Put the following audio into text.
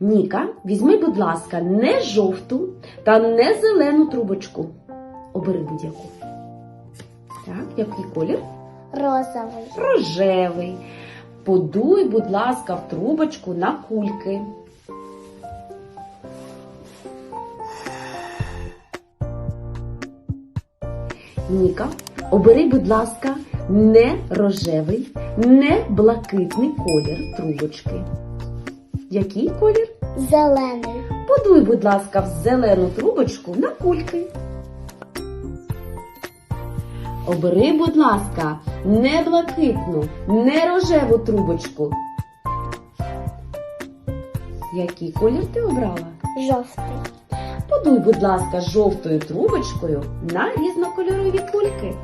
Ніка, візьми, будь ласка, не жовту та не зелену трубочку. Обери будь-яку. Так, який колір? Розовий. Рожевий. Подуй, будь ласка, в трубочку на кульки. Ніка, обери, будь ласка, не рожевий, не блакитний колір трубочки. Який колір? Зелений. Подуй, будь ласка, в зелену трубочку на кульки. Обери, будь ласка, не блакитну, не рожеву трубочку. Який колір ти обрала? Жовтий. Подуй, будь ласка, жовтою трубочкою на різнокольорові кульки.